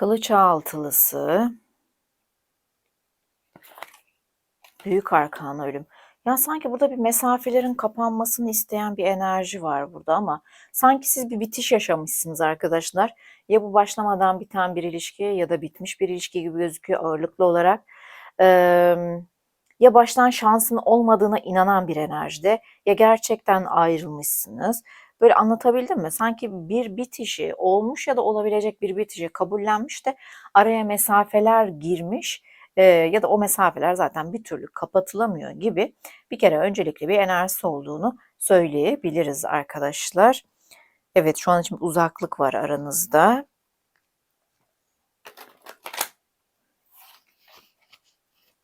Kılıç altılısı. Büyük arkan ölüm. Ya sanki burada bir mesafelerin kapanmasını isteyen bir enerji var burada ama sanki siz bir bitiş yaşamışsınız arkadaşlar. Ya bu başlamadan biten bir ilişki ya da bitmiş bir ilişki gibi gözüküyor ağırlıklı olarak. Ee, ya baştan şansın olmadığına inanan bir enerjide ya gerçekten ayrılmışsınız. Böyle anlatabildim mi? Sanki bir bitişi olmuş ya da olabilecek bir bitişi kabullenmiş de araya mesafeler girmiş e, ya da o mesafeler zaten bir türlü kapatılamıyor gibi bir kere öncelikle bir enerjisi olduğunu söyleyebiliriz arkadaşlar. Evet şu an için uzaklık var aranızda.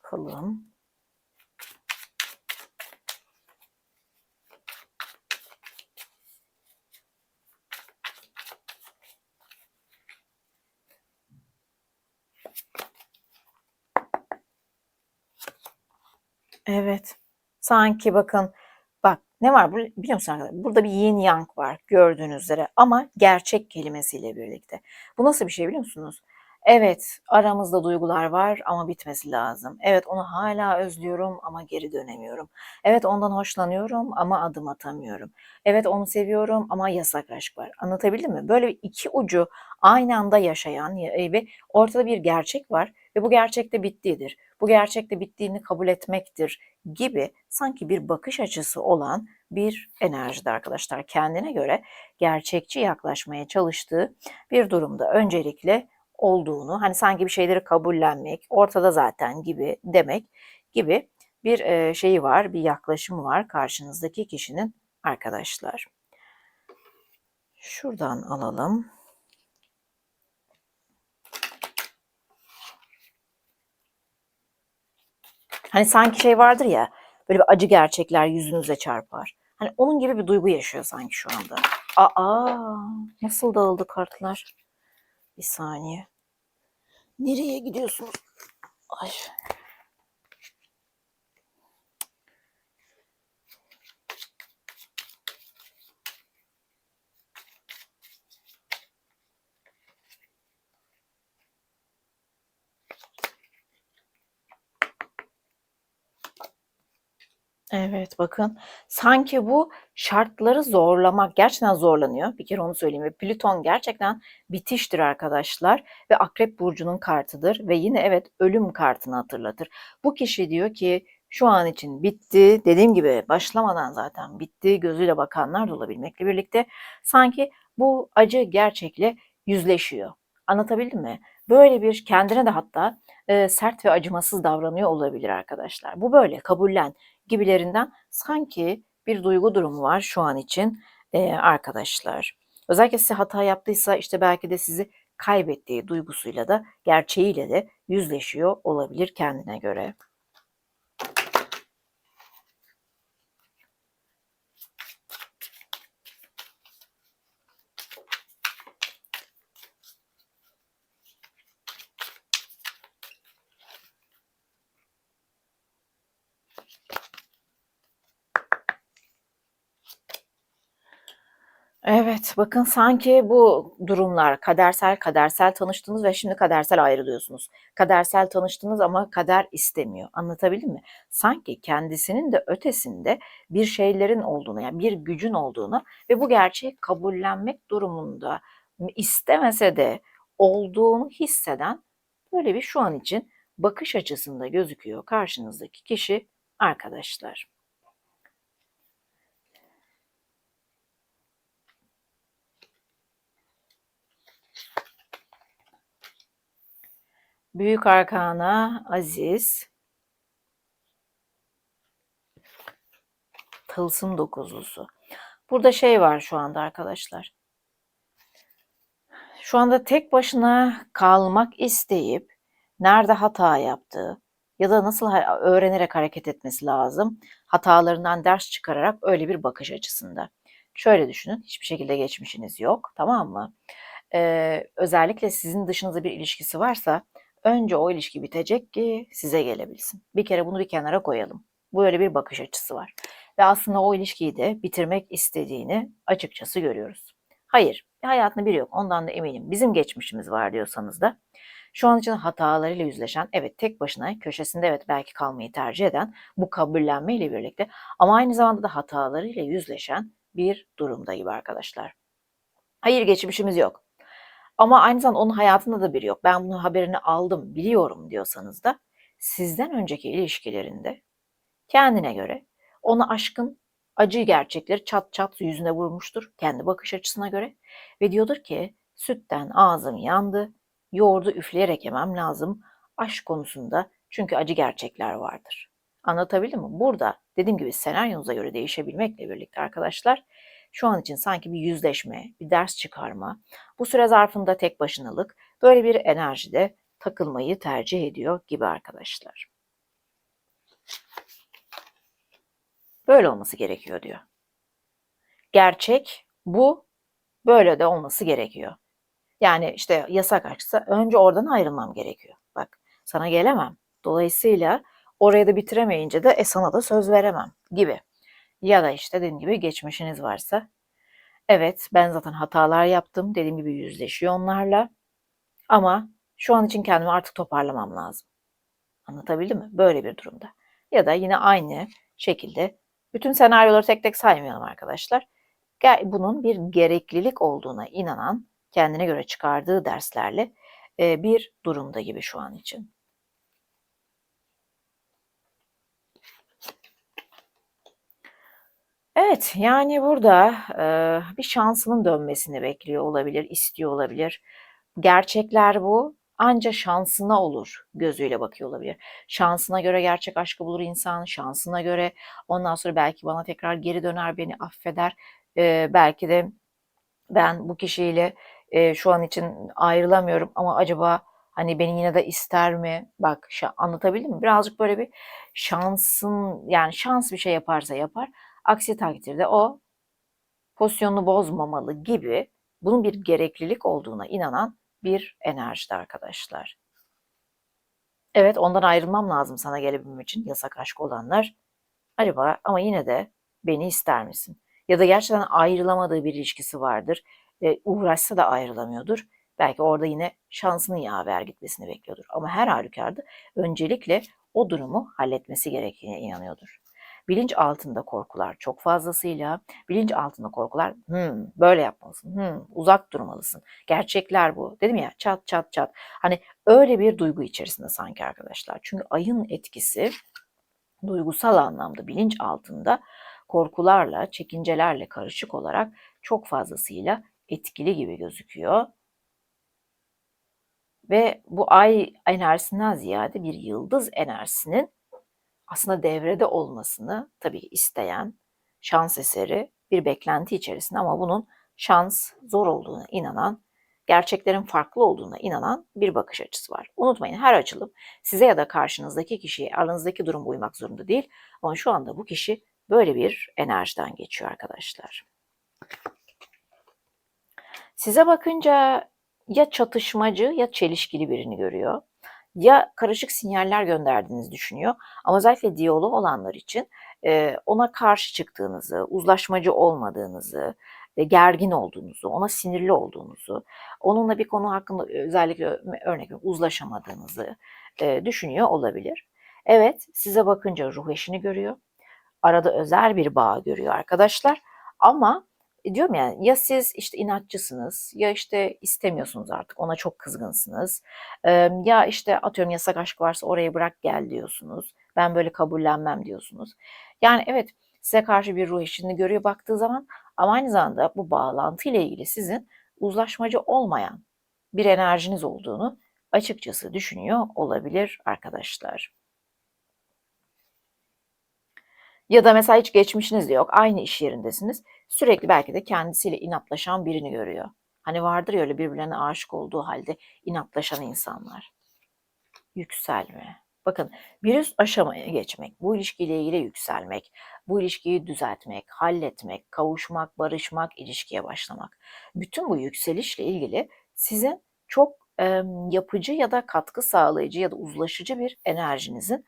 Bakalım. Evet. Sanki bakın bak ne var biliyor musun arkadaşlar? Burada bir yin yang var gördüğünüz üzere ama gerçek kelimesiyle birlikte. Bu nasıl bir şey biliyor musunuz? Evet, aramızda duygular var ama bitmesi lazım. Evet, onu hala özlüyorum ama geri dönemiyorum. Evet, ondan hoşlanıyorum ama adım atamıyorum. Evet, onu seviyorum ama yasak aşk var. Anlatabildim mi? Böyle iki ucu aynı anda yaşayan e, ve ortada bir gerçek var ve bu gerçekte bittiğidir. Bu gerçekte bittiğini kabul etmektir gibi sanki bir bakış açısı olan bir enerjide arkadaşlar. Kendine göre gerçekçi yaklaşmaya çalıştığı bir durumda öncelikle olduğunu, hani sanki bir şeyleri kabullenmek, ortada zaten gibi demek gibi bir e, şeyi var, bir yaklaşımı var karşınızdaki kişinin arkadaşlar. Şuradan alalım. Hani sanki şey vardır ya, böyle bir acı gerçekler yüzünüze çarpar. Hani onun gibi bir duygu yaşıyor sanki şu anda. Aa, nasıl dağıldı kartlar? Bir saniye. Nereye gidiyorsunuz? Ay. Evet, bakın sanki bu şartları zorlamak gerçekten zorlanıyor. Bir kere onu söyleyeyim ve Plüton gerçekten bitiştir arkadaşlar ve Akrep burcunun kartıdır ve yine evet ölüm kartını hatırlatır. Bu kişi diyor ki şu an için bitti. Dediğim gibi başlamadan zaten bitti gözüyle bakanlar da olabilmekle birlikte sanki bu acı gerçekle yüzleşiyor. Anlatabildim mi? Böyle bir kendine de hatta e, sert ve acımasız davranıyor olabilir arkadaşlar. Bu böyle kabullen gibilerinden sanki bir duygu durumu var şu an için e, arkadaşlar. Özellikle size hata yaptıysa işte belki de sizi kaybettiği duygusuyla da gerçeğiyle de yüzleşiyor olabilir kendine göre. Evet, bakın sanki bu durumlar kadersel kadersel tanıştınız ve şimdi kadersel ayrılıyorsunuz. Kadersel tanıştınız ama kader istemiyor. Anlatabildim mi? Sanki kendisinin de ötesinde bir şeylerin olduğunu, yani bir gücün olduğunu ve bu gerçeği kabullenmek durumunda istemese de olduğunu hisseden Böyle bir şu an için bakış açısında gözüküyor karşınızdaki kişi arkadaşlar. Büyük Arkana Aziz Tılsım dokuzlusu. Burada şey var şu anda arkadaşlar. Şu anda tek başına kalmak isteyip nerede hata yaptığı ya da nasıl öğrenerek hareket etmesi lazım, hatalarından ders çıkararak öyle bir bakış açısında. Şöyle düşünün, hiçbir şekilde geçmişiniz yok, tamam mı? Ee, özellikle sizin dışınızda bir ilişkisi varsa önce o ilişki bitecek ki size gelebilsin. Bir kere bunu bir kenara koyalım. Bu öyle bir bakış açısı var. Ve aslında o ilişkiyi de bitirmek istediğini açıkçası görüyoruz. Hayır, hayatında biri yok. Ondan da eminim. Bizim geçmişimiz var diyorsanız da şu an için hatalarıyla yüzleşen, evet tek başına köşesinde evet belki kalmayı tercih eden bu kabullenmeyle birlikte ama aynı zamanda da hatalarıyla yüzleşen bir durumda gibi arkadaşlar. Hayır geçmişimiz yok. Ama aynı zamanda onun hayatında da biri yok. Ben bunun haberini aldım, biliyorum diyorsanız da sizden önceki ilişkilerinde kendine göre ona aşkın acı gerçekleri çat çat yüzüne vurmuştur kendi bakış açısına göre ve diyordur ki sütten ağzım yandı, yoğurdu üfleyerek yemem lazım aşk konusunda çünkü acı gerçekler vardır. Anlatabildim mi? Burada dediğim gibi senaryonuza göre değişebilmekle birlikte arkadaşlar şu an için sanki bir yüzleşme, bir ders çıkarma, bu süre zarfında tek başınalık böyle bir enerjide takılmayı tercih ediyor gibi arkadaşlar. Böyle olması gerekiyor diyor. Gerçek bu, böyle de olması gerekiyor. Yani işte yasak açsa önce oradan ayrılmam gerekiyor. Bak sana gelemem. Dolayısıyla oraya da bitiremeyince de e sana da söz veremem gibi. Ya da işte dediğim gibi geçmişiniz varsa evet ben zaten hatalar yaptım dediğim gibi yüzleşiyor onlarla ama şu an için kendimi artık toparlamam lazım. Anlatabildim mi? Böyle bir durumda. Ya da yine aynı şekilde bütün senaryoları tek tek saymayalım arkadaşlar. Bunun bir gereklilik olduğuna inanan, kendine göre çıkardığı derslerle bir durumda gibi şu an için. Evet, yani burada bir şansının dönmesini bekliyor olabilir, istiyor olabilir. Gerçekler bu. Anca şansına olur gözüyle bakıyor olabilir. Şansına göre gerçek aşkı bulur insan, şansına göre ondan sonra belki bana tekrar geri döner, beni affeder. Ee, belki de ben bu kişiyle e, şu an için ayrılamıyorum ama acaba hani beni yine de ister mi? Bak anlatabildim mi? Birazcık böyle bir şansın yani şans bir şey yaparsa yapar. Aksi takdirde o pozisyonunu bozmamalı gibi bunun bir gereklilik olduğuna inanan bir enerjide arkadaşlar. Evet ondan ayrılmam lazım sana gelebilmem için yasak aşk olanlar. Acaba ama yine de beni ister misin? Ya da gerçekten ayrılamadığı bir ilişkisi vardır. E, uğraşsa da ayrılamıyordur. Belki orada yine şansının yaver gitmesini bekliyordur. Ama her halükarda öncelikle o durumu halletmesi gerektiğine inanıyordur. Bilinç altında korkular çok fazlasıyla, bilinç altında korkular hmm, böyle yapmalısın, hmm, uzak durmalısın. Gerçekler bu. Dedim ya çat çat çat. Hani öyle bir duygu içerisinde sanki arkadaşlar. Çünkü ayın etkisi duygusal anlamda bilinç altında korkularla, çekincelerle karışık olarak çok fazlasıyla etkili gibi gözüküyor. Ve bu ay enerjisinden ziyade bir yıldız enerjisinin aslında devrede olmasını tabii isteyen şans eseri bir beklenti içerisinde ama bunun şans zor olduğuna inanan, gerçeklerin farklı olduğuna inanan bir bakış açısı var. Unutmayın her açılım size ya da karşınızdaki kişiye aranızdaki durum uymak zorunda değil ama şu anda bu kişi böyle bir enerjiden geçiyor arkadaşlar. Size bakınca ya çatışmacı ya çelişkili birini görüyor ya karışık sinyaller gönderdiğinizi düşünüyor. Ama özellikle diyalog olanlar için e, ona karşı çıktığınızı, uzlaşmacı olmadığınızı, e, gergin olduğunuzu, ona sinirli olduğunuzu, onunla bir konu hakkında özellikle örnek uzlaşamadığınızı e, düşünüyor olabilir. Evet, size bakınca ruh eşini görüyor. Arada özel bir bağ görüyor arkadaşlar. Ama e, diyorum ya ya siz işte inatçısınız ya işte istemiyorsunuz artık ona çok kızgınsınız. Ya işte atıyorum yasak aşk varsa orayı bırak gel diyorsunuz. Ben böyle kabullenmem diyorsunuz. Yani evet size karşı bir ruh eşini görüyor baktığı zaman ama aynı zamanda bu bağlantı ile ilgili sizin uzlaşmacı olmayan bir enerjiniz olduğunu açıkçası düşünüyor olabilir arkadaşlar. Ya da mesela hiç geçmişiniz de yok. Aynı iş yerindesiniz. Sürekli belki de kendisiyle inatlaşan birini görüyor. Hani vardır ya öyle birbirlerine aşık olduğu halde inatlaşan insanlar. Yükselme. Bakın bir üst aşamaya geçmek, bu ilişkiyle ilgili yükselmek, bu ilişkiyi düzeltmek, halletmek, kavuşmak, barışmak, ilişkiye başlamak. Bütün bu yükselişle ilgili sizin çok e, yapıcı ya da katkı sağlayıcı ya da uzlaşıcı bir enerjinizin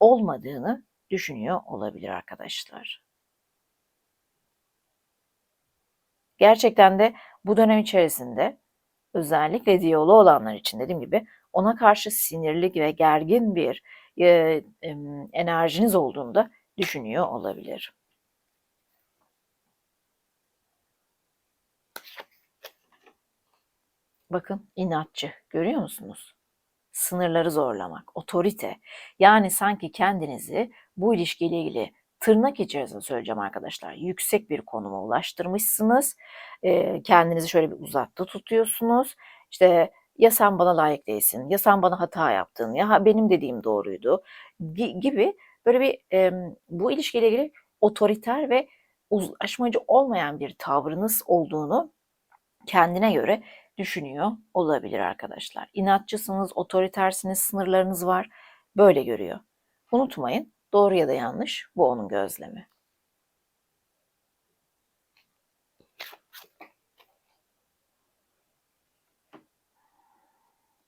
olmadığını düşünüyor olabilir arkadaşlar. Gerçekten de bu dönem içerisinde özellikle diyaloğu olanlar için dediğim gibi ona karşı sinirli ve gergin bir e, e, enerjiniz olduğunu da düşünüyor olabilir. Bakın inatçı görüyor musunuz? Sınırları zorlamak, otorite. Yani sanki kendinizi bu ilişkiyle ilgili tırnak içerisinde söyleyeceğim arkadaşlar. Yüksek bir konuma ulaştırmışsınız. E, kendinizi şöyle bir uzakta tutuyorsunuz. İşte ya sen bana layık değilsin, ya sen bana hata yaptın, ya benim dediğim doğruydu gibi böyle bir e, bu ilişkiyle ilgili otoriter ve uzlaşmacı olmayan bir tavrınız olduğunu kendine göre düşünüyor olabilir arkadaşlar. İnatçısınız, otoritersiniz, sınırlarınız var. Böyle görüyor. Unutmayın doğru ya da yanlış bu onun gözlemi.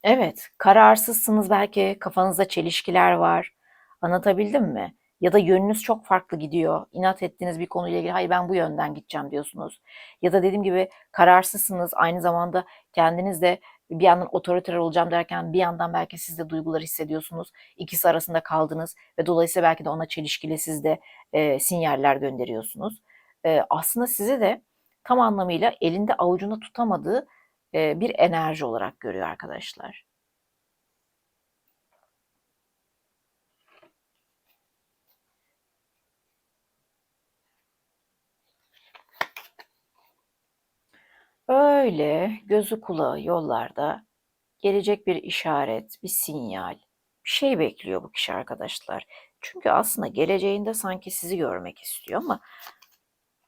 Evet, kararsızsınız belki, kafanızda çelişkiler var. Anlatabildim mi? Ya da yönünüz çok farklı gidiyor. İnat ettiğiniz bir konuyla ilgili hayır ben bu yönden gideceğim diyorsunuz. Ya da dediğim gibi kararsızsınız. Aynı zamanda kendiniz de bir yandan otoriter olacağım derken bir yandan belki siz de duygular hissediyorsunuz. İkisi arasında kaldınız ve dolayısıyla belki de ona çelişkili siz de e, sinyaller gönderiyorsunuz. E, aslında sizi de tam anlamıyla elinde avucunda tutamadığı e, bir enerji olarak görüyor arkadaşlar. Öyle gözü kulağı yollarda gelecek bir işaret, bir sinyal, bir şey bekliyor bu kişi arkadaşlar. Çünkü aslında geleceğinde sanki sizi görmek istiyor ama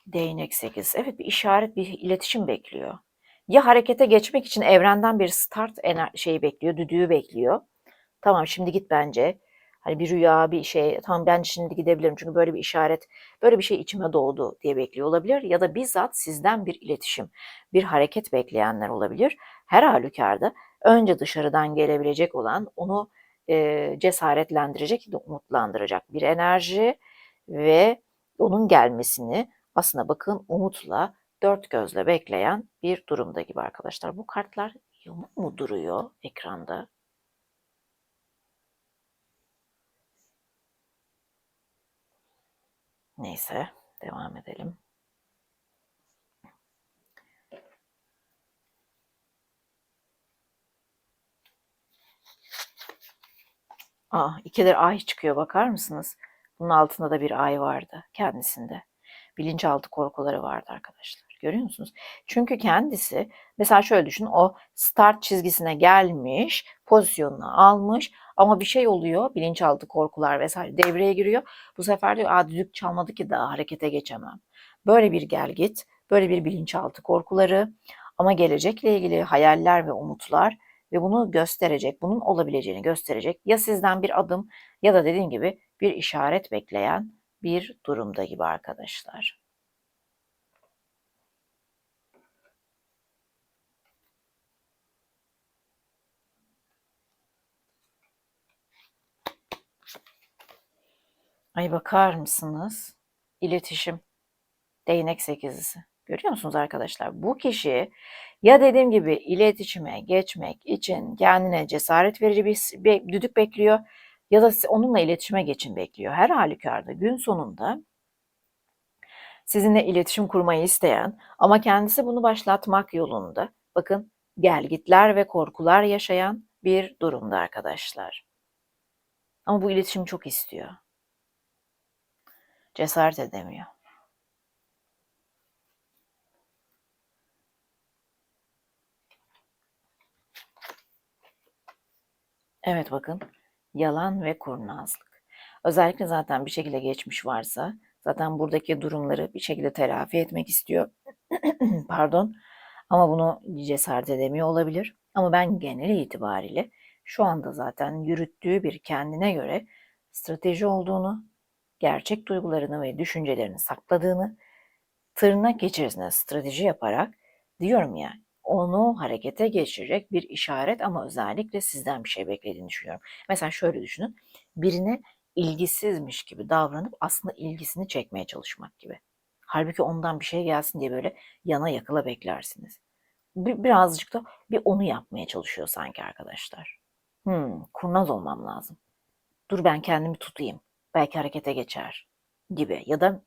değnek 8. Evet bir işaret, bir iletişim bekliyor. Ya harekete geçmek için evrenden bir start şeyi bekliyor, düdüğü bekliyor. Tamam şimdi git bence. Hani bir rüya, bir şey, tamam ben şimdi gidebilirim çünkü böyle bir işaret, böyle bir şey içime doğdu diye bekliyor olabilir. Ya da bizzat sizden bir iletişim, bir hareket bekleyenler olabilir. Her halükarda önce dışarıdan gelebilecek olan onu e, cesaretlendirecek, umutlandıracak bir enerji ve onun gelmesini aslında bakın umutla, dört gözle bekleyen bir durumda gibi arkadaşlar. Bu kartlar yamuk mu duruyor ekranda? Neyse devam edelim. Aa, ikidir ay çıkıyor bakar mısınız? Bunun altında da bir ay vardı kendisinde. Bilinçaltı korkuları vardı arkadaşlar. Görüyor musunuz? Çünkü kendisi mesela şöyle düşün o start çizgisine gelmiş, pozisyonunu almış ama bir şey oluyor, bilinçaltı korkular vesaire devreye giriyor. Bu sefer diyor, aa düdük çalmadı ki daha harekete geçemem. Böyle bir gel git, böyle bir bilinçaltı korkuları ama gelecekle ilgili hayaller ve umutlar ve bunu gösterecek, bunun olabileceğini gösterecek ya sizden bir adım ya da dediğim gibi bir işaret bekleyen bir durumda gibi arkadaşlar. Ay bakar mısınız? İletişim. Değnek sekizlisi. Görüyor musunuz arkadaşlar? Bu kişi ya dediğim gibi iletişime geçmek için kendine cesaret verici bir, düdük bekliyor ya da onunla iletişime geçin bekliyor. Her halükarda gün sonunda sizinle iletişim kurmayı isteyen ama kendisi bunu başlatmak yolunda bakın gelgitler ve korkular yaşayan bir durumda arkadaşlar. Ama bu iletişim çok istiyor. Cesaret edemiyor. Evet bakın yalan ve kurnazlık. Özellikle zaten bir şekilde geçmiş varsa zaten buradaki durumları bir şekilde telafi etmek istiyor. Pardon. Ama bunu cesaret edemiyor olabilir. Ama ben genel itibariyle şu anda zaten yürüttüğü bir kendine göre strateji olduğunu, gerçek duygularını ve düşüncelerini sakladığını, tırnak içerisinde strateji yaparak diyorum ya onu harekete geçirecek bir işaret ama özellikle sizden bir şey beklediğini düşünüyorum. Mesela şöyle düşünün. Birine ilgisizmiş gibi davranıp aslında ilgisini çekmeye çalışmak gibi. Halbuki ondan bir şey gelsin diye böyle yana yakıla beklersiniz. Bir, birazcık da bir onu yapmaya çalışıyor sanki arkadaşlar. Hmm, kurnaz olmam lazım. Dur ben kendimi tutayım. Belki harekete geçer gibi. Ya da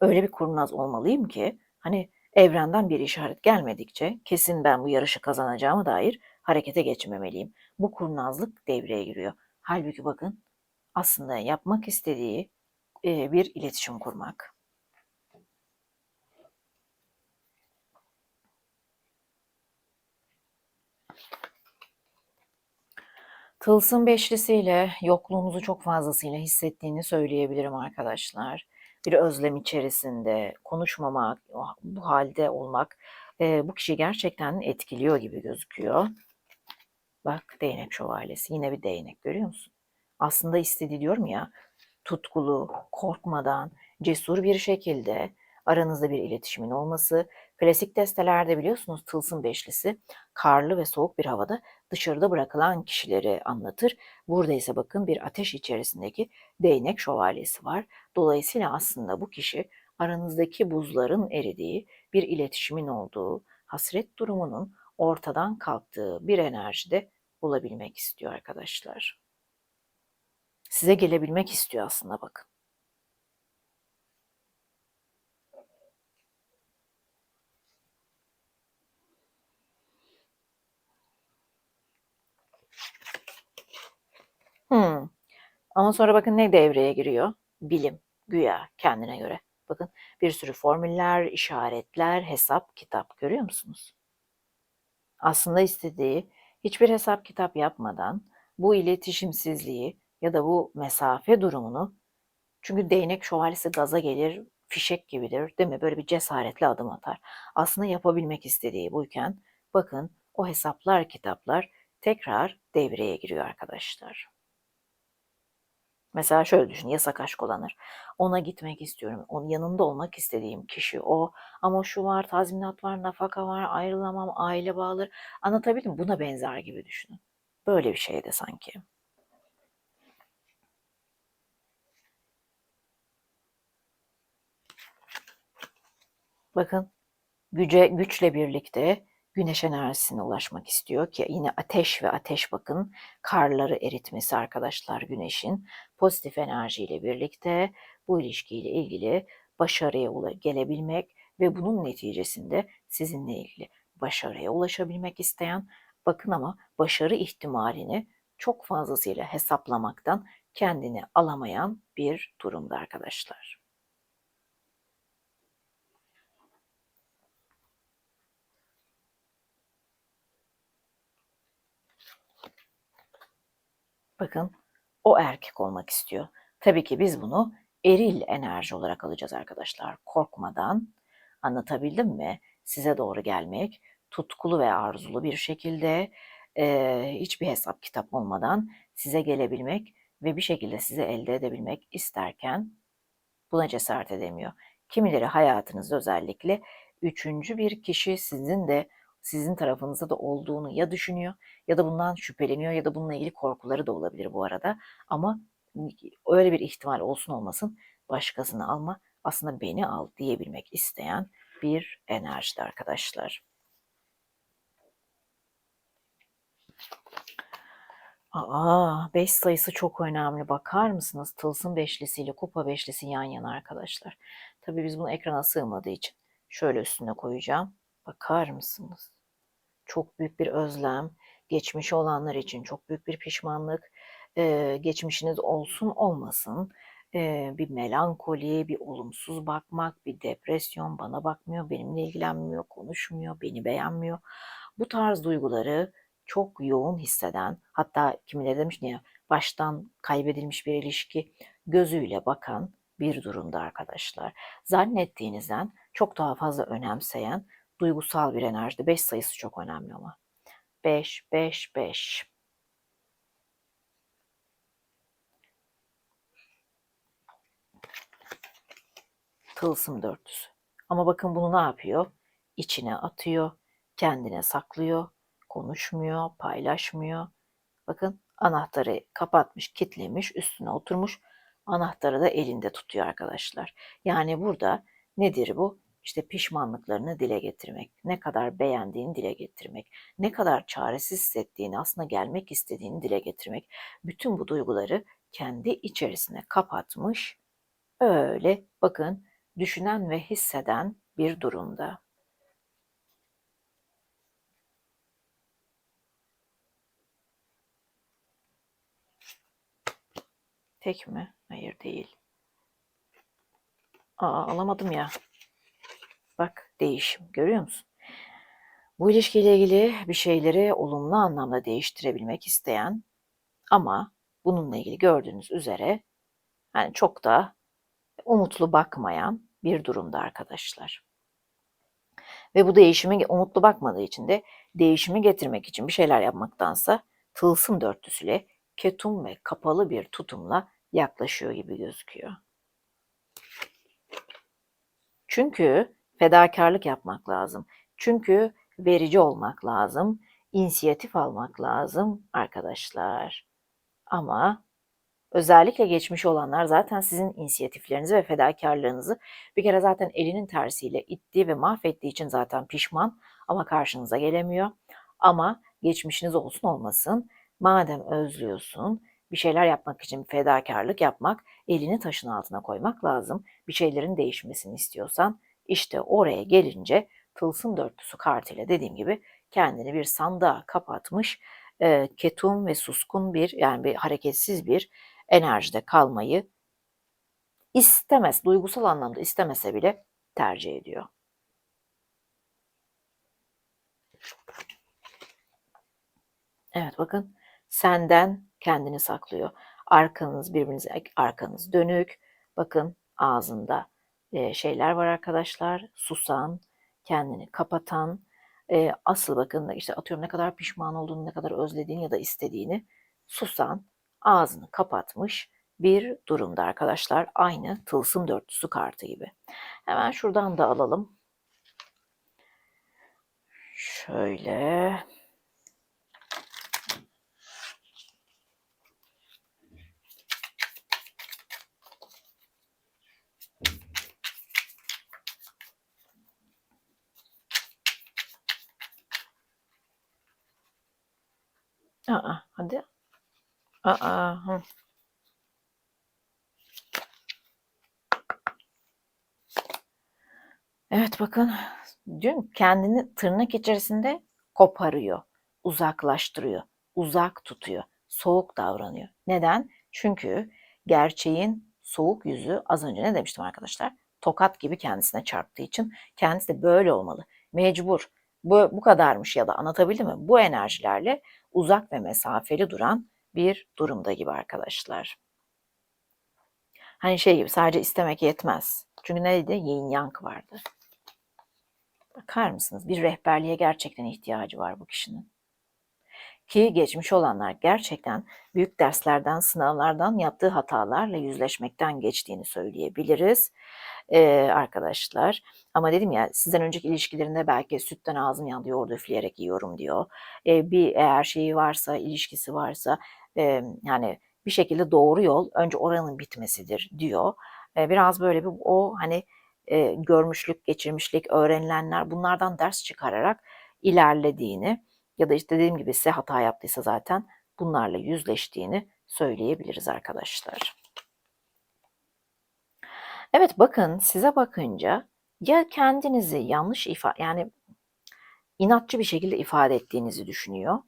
öyle bir kurnaz olmalıyım ki hani evrenden bir işaret gelmedikçe kesin ben bu yarışı kazanacağıma dair harekete geçmemeliyim. Bu kurnazlık devreye giriyor. Halbuki bakın aslında yapmak istediği bir iletişim kurmak. Tılsım beşlisiyle yokluğunuzu çok fazlasıyla hissettiğini söyleyebilirim arkadaşlar. Bir özlem içerisinde konuşmamak, bu halde olmak e, bu kişi gerçekten etkiliyor gibi gözüküyor. Bak değnek şövalyesi yine bir değnek görüyor musun? Aslında istedi diyorum ya tutkulu, korkmadan, cesur bir şekilde aranızda bir iletişimin olması. Klasik destelerde biliyorsunuz tılsım beşlisi karlı ve soğuk bir havada dışarıda bırakılan kişileri anlatır. Burada ise bakın bir ateş içerisindeki değnek şövalyesi var. Dolayısıyla aslında bu kişi aranızdaki buzların eridiği, bir iletişimin olduğu, hasret durumunun ortadan kalktığı bir enerjide bulabilmek istiyor arkadaşlar. Size gelebilmek istiyor aslında bakın. Hmm. Ama sonra bakın ne devreye giriyor? Bilim, güya kendine göre. Bakın bir sürü formüller, işaretler, hesap, kitap görüyor musunuz? Aslında istediği hiçbir hesap kitap yapmadan bu iletişimsizliği ya da bu mesafe durumunu çünkü değnek şövalyesi gaza gelir, fişek gibidir değil mi? Böyle bir cesaretli adım atar. Aslında yapabilmek istediği buyken bakın o hesaplar, kitaplar tekrar devreye giriyor arkadaşlar. Mesela şöyle düşün, yasak aşk olanır. Ona gitmek istiyorum, onun yanında olmak istediğim kişi o. Ama şu var, tazminat var, nafaka var, ayrılamam, aile bağları. Anlatabildim? Buna benzer gibi düşünün. Böyle bir şey de sanki. Bakın güce güçle birlikte güneş enerjisine ulaşmak istiyor ki yine ateş ve ateş bakın karları eritmesi arkadaşlar güneşin pozitif enerjiyle birlikte bu ilişkiyle ilgili başarıya gelebilmek ve bunun neticesinde sizinle ilgili başarıya ulaşabilmek isteyen bakın ama başarı ihtimalini çok fazlasıyla hesaplamaktan kendini alamayan bir durumda arkadaşlar. Bakın o erkek olmak istiyor. Tabii ki biz bunu eril enerji olarak alacağız arkadaşlar. Korkmadan anlatabildim mi? Size doğru gelmek, tutkulu ve arzulu bir şekilde e, hiçbir hesap kitap olmadan size gelebilmek ve bir şekilde sizi elde edebilmek isterken buna cesaret edemiyor. Kimileri hayatınızda özellikle üçüncü bir kişi sizin de sizin tarafınızda da olduğunu ya düşünüyor ya da bundan şüpheleniyor ya da bununla ilgili korkuları da olabilir bu arada. Ama öyle bir ihtimal olsun olmasın başkasını alma aslında beni al diyebilmek isteyen bir enerjide arkadaşlar. Aa, 5 sayısı çok önemli. Bakar mısınız? Tılsım beşlisiyle kupa beşlisi yan yana arkadaşlar. Tabii biz bunu ekrana sığmadığı için şöyle üstüne koyacağım. Bakar mısınız? Çok büyük bir özlem, geçmişi olanlar için çok büyük bir pişmanlık, eee, geçmişiniz olsun olmasın, eee, bir melankoli, bir olumsuz bakmak, bir depresyon, bana bakmıyor, benimle ilgilenmiyor, konuşmuyor, beni beğenmiyor. Bu tarz duyguları çok yoğun hisseden, hatta kimileri demiş ya baştan kaybedilmiş bir ilişki gözüyle bakan bir durumda arkadaşlar. Zannettiğinizden çok daha fazla önemseyen duygusal bir enerjide. 5 sayısı çok önemli ama. 5, 5, 5. Tılsım dörtlüsü. Ama bakın bunu ne yapıyor? İçine atıyor, kendine saklıyor, konuşmuyor, paylaşmıyor. Bakın anahtarı kapatmış, kitlemiş, üstüne oturmuş. Anahtarı da elinde tutuyor arkadaşlar. Yani burada nedir bu? İşte pişmanlıklarını dile getirmek, ne kadar beğendiğini dile getirmek, ne kadar çaresiz hissettiğini, aslında gelmek istediğini dile getirmek. Bütün bu duyguları kendi içerisine kapatmış, öyle bakın düşünen ve hisseden bir durumda. Tek mi? Hayır değil. Aa alamadım ya. Bak değişim görüyor musun? Bu ilişkiyle ilgili bir şeyleri olumlu anlamda değiştirebilmek isteyen ama bununla ilgili gördüğünüz üzere yani çok da umutlu bakmayan bir durumda arkadaşlar. Ve bu değişimi umutlu bakmadığı için de değişimi getirmek için bir şeyler yapmaktansa tılsım dörtlüsüyle ketum ve kapalı bir tutumla yaklaşıyor gibi gözüküyor. Çünkü fedakarlık yapmak lazım. Çünkü verici olmak lazım. inisiyatif almak lazım arkadaşlar. Ama özellikle geçmiş olanlar zaten sizin inisiyatiflerinizi ve fedakarlığınızı bir kere zaten elinin tersiyle ittiği ve mahvettiği için zaten pişman ama karşınıza gelemiyor. Ama geçmişiniz olsun olmasın madem özlüyorsun bir şeyler yapmak için fedakarlık yapmak, elini taşın altına koymak lazım. Bir şeylerin değişmesini istiyorsan işte oraya gelince tılsım dörtlüsü kartıyla dediğim gibi kendini bir sandığa kapatmış, e, ketum ve suskun bir yani bir hareketsiz bir enerjide kalmayı istemez, duygusal anlamda istemese bile tercih ediyor. Evet bakın senden kendini saklıyor. Arkanız birbirinize arkanız dönük. Bakın ağzında e, şeyler var arkadaşlar. Susan, kendini kapatan. E, asıl bakın işte atıyorum ne kadar pişman olduğunu, ne kadar özlediğini ya da istediğini susan, ağzını kapatmış bir durumda arkadaşlar. Aynı tılsım dörtlüsü kartı gibi. Hemen şuradan da alalım. Şöyle Aa, hadi. Aa, hı. Evet bakın dün kendini tırnak içerisinde koparıyor, uzaklaştırıyor, uzak tutuyor, soğuk davranıyor. Neden? Çünkü gerçeğin soğuk yüzü az önce ne demiştim arkadaşlar? Tokat gibi kendisine çarptığı için kendisi de böyle olmalı. Mecbur. Bu, bu kadarmış ya da anlatabildim mi? Bu enerjilerle uzak ve mesafeli duran bir durumda gibi arkadaşlar. Hani şey gibi sadece istemek yetmez. Çünkü neydi? Yin yang vardı. Bakar mısınız? Bir rehberliğe gerçekten ihtiyacı var bu kişinin. Ki geçmiş olanlar gerçekten büyük derslerden, sınavlardan yaptığı hatalarla yüzleşmekten geçtiğini söyleyebiliriz ee, arkadaşlar. Ama dedim ya sizden önceki ilişkilerinde belki sütten ağzım yandı yoğurdu üfleyerek yiyorum diyor. Ee, bir eğer şeyi varsa, ilişkisi varsa e, yani bir şekilde doğru yol önce oranın bitmesidir diyor. Ee, biraz böyle bir o hani e, görmüşlük, geçirmişlik, öğrenilenler bunlardan ders çıkararak ilerlediğini ya da işte dediğim gibi size hata yaptıysa zaten bunlarla yüzleştiğini söyleyebiliriz arkadaşlar. Evet bakın size bakınca ya kendinizi yanlış ifade yani inatçı bir şekilde ifade ettiğinizi düşünüyor.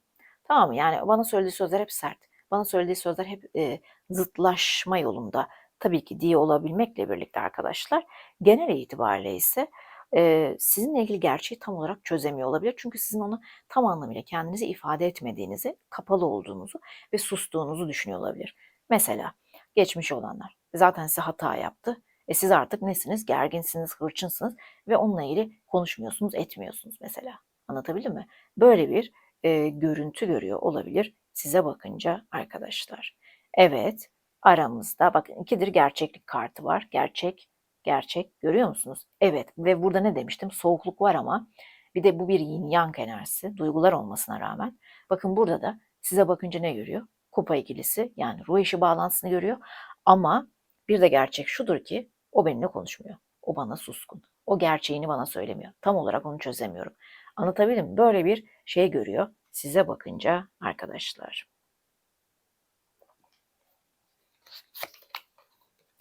Tamam mı? Yani bana söylediği sözler hep sert. Bana söylediği sözler hep e, zıtlaşma yolunda. Tabii ki diye olabilmekle birlikte arkadaşlar genel itibariyle ise e, sizinle ilgili gerçeği tam olarak çözemiyor olabilir. Çünkü sizin onu tam anlamıyla kendinizi ifade etmediğinizi, kapalı olduğunuzu ve sustuğunuzu düşünüyor olabilir. Mesela geçmiş olanlar zaten size hata yaptı. E siz artık nesiniz? Gerginsiniz, hırçınsınız ve onunla ilgili konuşmuyorsunuz, etmiyorsunuz mesela. Anlatabildim mi? Böyle bir e, görüntü görüyor olabilir size bakınca arkadaşlar. Evet, aramızda bakın ikidir gerçeklik kartı var. Gerçek, gerçek görüyor musunuz? Evet ve burada ne demiştim? Soğukluk var ama bir de bu bir yin yang enerjisi, duygular olmasına rağmen. Bakın burada da size bakınca ne görüyor? Kupa ikilisi yani ruh eşi bağlantısını görüyor. Ama bir de gerçek şudur ki o benimle konuşmuyor. O bana suskun. O gerçeğini bana söylemiyor. Tam olarak onu çözemiyorum. Anlatabildim mi? Böyle bir şey görüyor size bakınca arkadaşlar.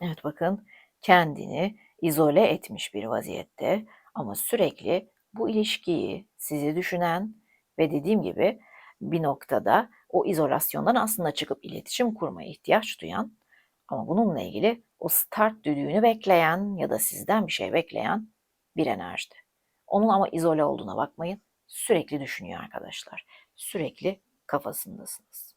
Evet bakın kendini izole etmiş bir vaziyette ama sürekli bu ilişkiyi sizi düşünen ve dediğim gibi bir noktada o izolasyondan aslında çıkıp iletişim kurmaya ihtiyaç duyan ama bununla ilgili o start düdüğünü bekleyen ya da sizden bir şey bekleyen bir enerjide. Onun ama izole olduğuna bakmayın. Sürekli düşünüyor arkadaşlar. Sürekli kafasındasınız.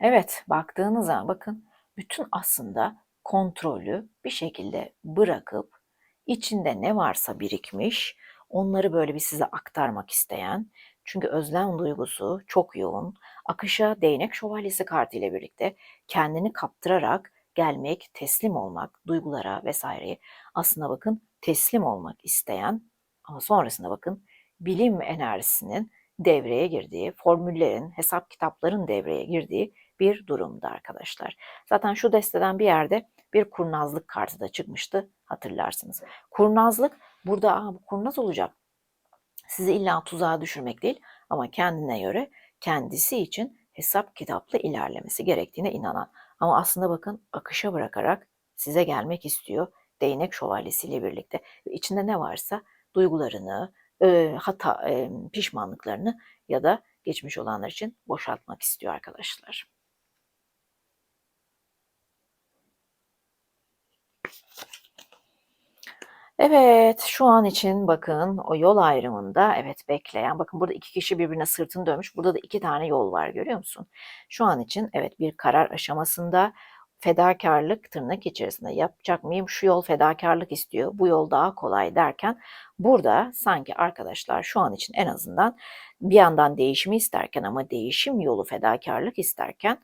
Evet, baktığınız zaman bakın bütün aslında kontrolü bir şekilde bırakıp içinde ne varsa birikmiş, onları böyle bir size aktarmak isteyen, çünkü özlem duygusu çok yoğun, akışa değnek şövalyesi kartı ile birlikte kendini kaptırarak gelmek, teslim olmak, duygulara vesaireye aslında bakın teslim olmak isteyen ama sonrasında bakın bilim enerjisinin devreye girdiği, formüllerin, hesap kitapların devreye girdiği bir durumda arkadaşlar. Zaten şu desteden bir yerde bir kurnazlık kartı da çıkmıştı hatırlarsınız. Kurnazlık burada Aa, bu kurnaz olacak. Sizi illa tuzağa düşürmek değil ama kendine göre kendisi için hesap kitapla ilerlemesi gerektiğine inanan. Ama aslında bakın akışa bırakarak size gelmek istiyor değnek şövalyesiyle birlikte. İçinde ne varsa duygularını, e, hata, e, pişmanlıklarını ya da geçmiş olanlar için boşaltmak istiyor arkadaşlar. Evet, şu an için bakın o yol ayrımında evet bekleyen, bakın burada iki kişi birbirine sırtını dönmüş. Burada da iki tane yol var görüyor musun? Şu an için evet bir karar aşamasında fedakarlık tırnak içerisinde yapacak mıyım? Şu yol fedakarlık istiyor, bu yol daha kolay derken burada sanki arkadaşlar şu an için en azından bir yandan değişimi isterken ama değişim yolu fedakarlık isterken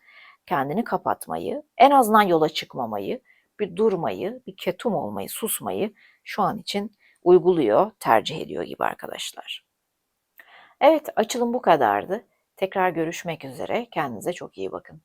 kendini kapatmayı, en azından yola çıkmamayı, bir durmayı, bir ketum olmayı, susmayı şu an için uyguluyor, tercih ediyor gibi arkadaşlar. Evet, açılım bu kadardı. Tekrar görüşmek üzere. Kendinize çok iyi bakın.